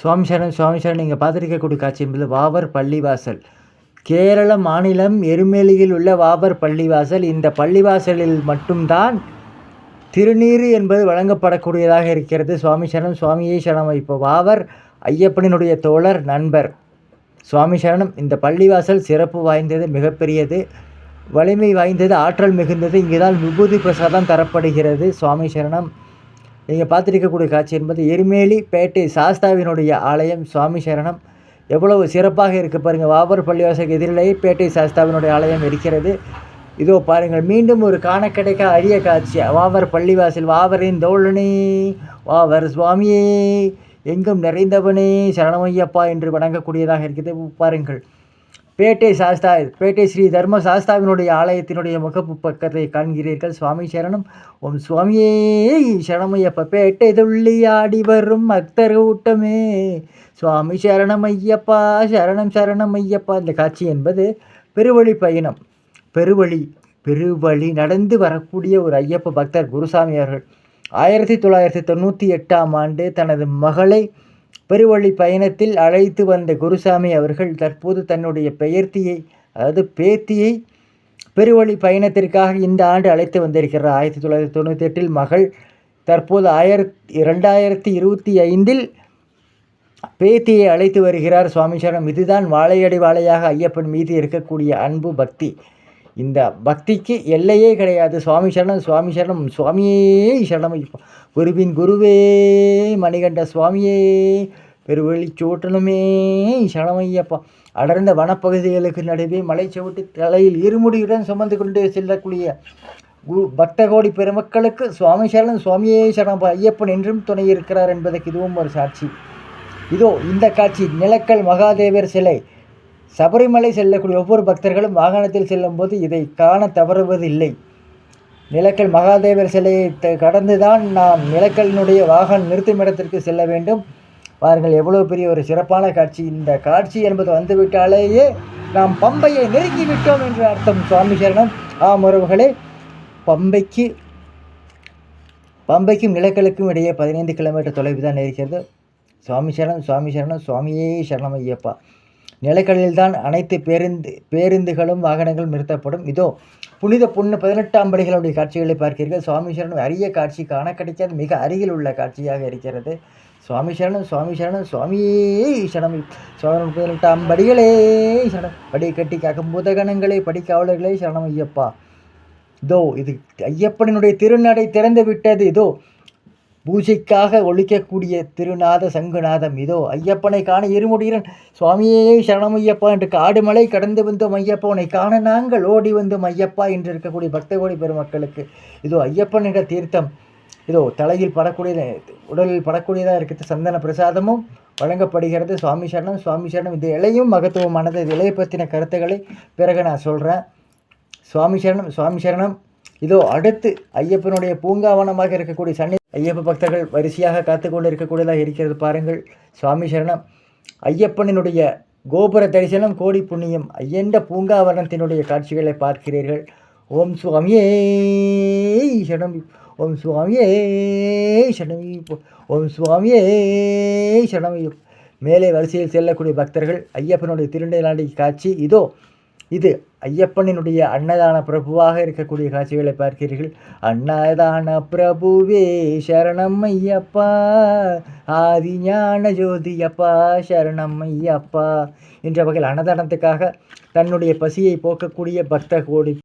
சுவாமி சுவாமிசரணம் சுவாமி நீங்கள் பார்த்துருக்கக்கூடிய காட்சி என்பது வாவர் பள்ளிவாசல். கேரள மாநிலம் எருமேலியில் உள்ள வாவர் பள்ளிவாசல். இந்த பள்ளிவாசலில் மட்டும்தான் திருநீர் என்பது வழங்கப்படக்கூடியதாக இருக்கிறது. சுவாமி சரணம் சுவாமியே சரணம். இப்போ வாவர் ஐயப்பனினுடைய தோழர் நண்பர். சுவாமி சரணம். இந்த பள்ளிவாசல் சிறப்பு வாய்ந்தது மிகப்பெரியது. வலிமை வாய்ந்தது ஆற்றல் மிகுந்தது. இங்கேதான் விபூதி பிரசாதம் தரப்படுகிறது. சுவாமி சரணம். நீங்கள் பார்த்துருக்கக்கூடிய காட்சி என்பது எருமேலி பேட்டை சாஸ்தாவினுடைய ஆலயம் சுவாமி சரணம். எவ்வளவு சிறப்பாக இருக்குது பாருங்கள் வாபர் பள்ளிவாசலுக்கு எதிரிலேயே பேட்டை சாஸ்தாவினுடைய ஆலயம் இருக்கிறது. இதோ பாருங்கள். மீண்டும் ஒரு காண கிடைக்க அரிய காட்சி. வாவர் பள்ளிவாசல். வாவரின் தோழனே வாவர் சுவாமியே எங்கும் நிறைந்தவனே சரணமையப்பா என்று வணங்கக்கூடியதாக இருக்கிறது பாருங்கள். பேட்டை சாஸ்தா பேட்டை ஸ்ரீ தர்ம சாஸ்தாவினுடைய ஆலயத்தினுடைய முகப்பு பக்கத்தை காண்கிறீர்கள். சுவாமி சரணம். ஓம் சுவாமியே சரணமையப்ப பேட்டை துள்ளி ஆடி வரும் பக்தர் கூட்டமே. சுவாமி சரணம் ஐயப்பா சரணம் சரணம் ஐயப்பா இந்த காட்சி என்பது பெருவழி பயணம். பெருவழி பெருவழி நடந்து வரக்கூடிய ஒரு ஐயப்ப பக்தர் குருசாமி அவர்கள். ஆயிரத்தி தொள்ளாயிரத்தி தொண்ணூற்றி எட்டாம் ஆண்டு தனது மகளை பெருவழி பயணத்தில் அழைத்து வந்த குருசாமி அவர்கள் தற்போது தன்னுடைய பெயர்த்தியை அதாவது பேத்தியை பெருவழி பயணத்திற்காக இந்த ஆண்டு அழைத்து வந்திருக்கிறார். ஆயிரத்தி தொள்ளாயிரத்தி தொண்ணூற்றி எட்டில் மகள் தற்போது ஆயிரத்தி இரண்டாயிரத்தி இருபத்தி ஐந்தில் பேத்தியை அழைத்து வருகிறார். சுவாமி சரணம் இதுதான் வாழையடி வாழையாக ஐயப்பன் மீது இருக்கக்கூடிய அன்பு பக்தி. இந்த பக்திக்கு எல்லையே கிடையாது. சுவாமி சரணம் சுவாமி சரணம் சுவாமியே சரணம். குருவின் குருவே மணிகண்ட சுவாமியே பெருவெளி சோட்டனுமே சரணமையப்பா. அடர்ந்த வனப்பகுதிகளுக்கு நடுவே மலை சவுட்டு தலையில் இருமுடியுடன் சுமந்து கொண்டு செல்லக்கூடிய குரு பக்தகோடி பெருமக்களுக்கு சுவாமி சரணம் சுவாமியே சரணம். ஐயப்பன் என்றும் துணை இருக்கிறார் என்பதற்கு இதுவும் ஒரு சாட்சி. இதோ இந்த காட்சி நிலக்கல் மகாதேவர் சிலை. சபரிமலை செல்லக்கூடிய ஒவ்வொரு பக்தர்களும் வாகனத்தில் செல்லும்போது இதை காண தவறுவதில்லை. நிலக்கல் மகாதேவர் சிலையை கடந்து தான் நாம் நிலக்கலினுடைய வாகனம் நிறுத்தும் இடத்திற்கு செல்ல வேண்டும். பாருங்கள் எவ்வளோ பெரிய ஒரு சிறப்பான காட்சி. இந்த காட்சி என்பது வந்துவிட்டாலேயே நாம் பம்பையை நெருங்கி விட்டோம் என்று அர்த்தம். சுவாமி சரணம். ஆம் உறவுகளே பம்பைக்கு பம்பைக்கும் நிலக்கலுக்கும் இடையே பதினைந்து கிலோமீட்டர் தொலைவு தான் இருக்கிறது. சுவாமி சரணம் சுவாமி சரணம் சுவாமியே சரணம் ஐயப்பா. நிலக்கடலில்தான் அனைத்து பேருந்து பேருந்துகளும் வாகனங்களும் நிறுத்தப்படும். இதோ புனித பொண்ணு பதினெட்டாம் படிகளுடைய காட்சிகளை பார்க்கிறீர்கள். சுவாமி அரிய காட்சி காண கிடைக்காது மிக அருகில் உள்ள காட்சியாக இருக்கிறது. சுவாமி சரணம் சுவாமி சரணம் சுவாமியே சரணம். சுவாமி பதினெட்டாம் படிகளே சரணம். படி கட்டி காக்கும் பூதகணங்களே படிக்காவலர்களே சரணம் ஐயப்பா. இதோ இது ஐயப்பனினுடைய திருநடை திறந்து விட்டது இதோ பூஜைக்காக ஒழிக்கக்கூடிய திருநாத சங்குநாதம். இதோ ஐயப்பனை காண இருமுடியிறன் சுவாமியே சரணம் ஐயப்பா என்று காடு மலை கடந்து வந்தோம் ஐயப்பா. உன்னை காண நாங்கள் ஓடி வந்தோம் ஐயப்பா என்று இருக்கக்கூடிய பக்த கோடி பெருமக்களுக்கு. இதோ ஐயப்பன் என்ற தீர்த்தம். இதோ தலையில் படக்கூடிய உடலில் படக்கூடியதாக இருக்கிறது. சந்தன பிரசாதமும் வழங்கப்படுகிறது. சுவாமி சரணம் சுவாமி சரணம். இது இலையும் மகத்துவமானது. இது இலையை பற்றின கருத்துக்களை பிறகு நான் சொல்கிறேன் சுவாமி சரணம் சுவாமி சரணம். இதோ அடுத்து ஐயப்பனுடைய பூங்காவனமாக இருக்கக்கூடிய சன்னி ஐயப்ப பக்தர்கள் வரிசையாக காத்து கொண்டு இருக்கக்கூடியதாக இருக்கிறது பாருங்கள். சுவாமி சரணம். ஐயப்பனினுடைய கோபுர தரிசனம் கோடி புண்ணியம் ஐயண்ட பூங்காவரணத்தினுடைய காட்சிகளை பார்க்கிறீர்கள். ஓம் சுவாமியே சரணம். ஓம் சுவாமியே சரணம். ஓம் சுவாமியே சரணம். மேலே வரிசையில் செல்லக்கூடிய பக்தர்கள் ஐயப்பனுடைய திருநெலாண்டி காட்சி. இதோ இது ஐயப்பனினுடைய அன்னதான பிரபுவாக இருக்கக்கூடிய காட்சிகளை பார்க்கிறீர்கள். அன்னதான பிரபுவே சரணம் ஐயப்பா. ஆதி ஞான ஜோதியப்பா சரணம் ஐயப்பா. என்ற வகையில் அன்னதானத்துக்காக தன்னுடைய பசியை போக்கக்கூடிய பக்த கோடி